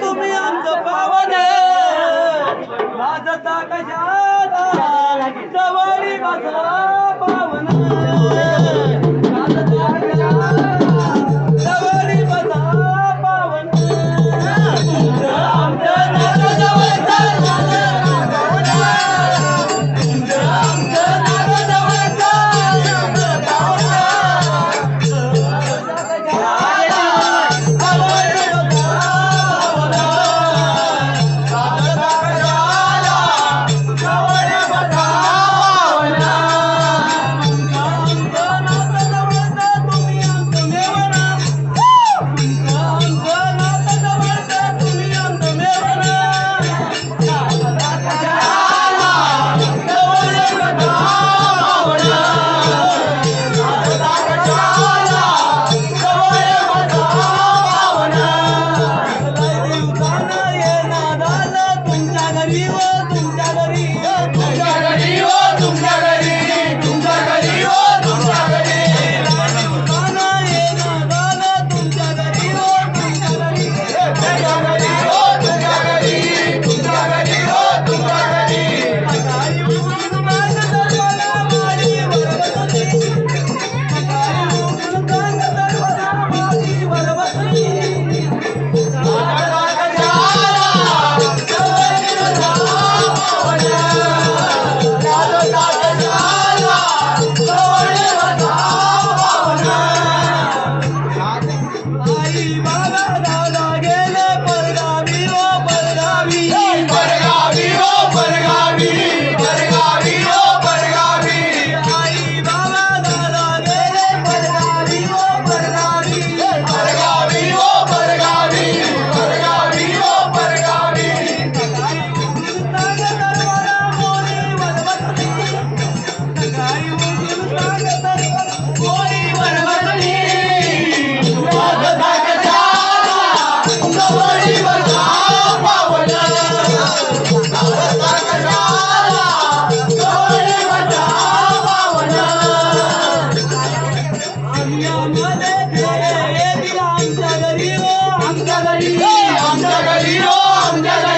तुम्ही आमचं पावन वाजता कशाला Vivo. 남자가 지어 남자가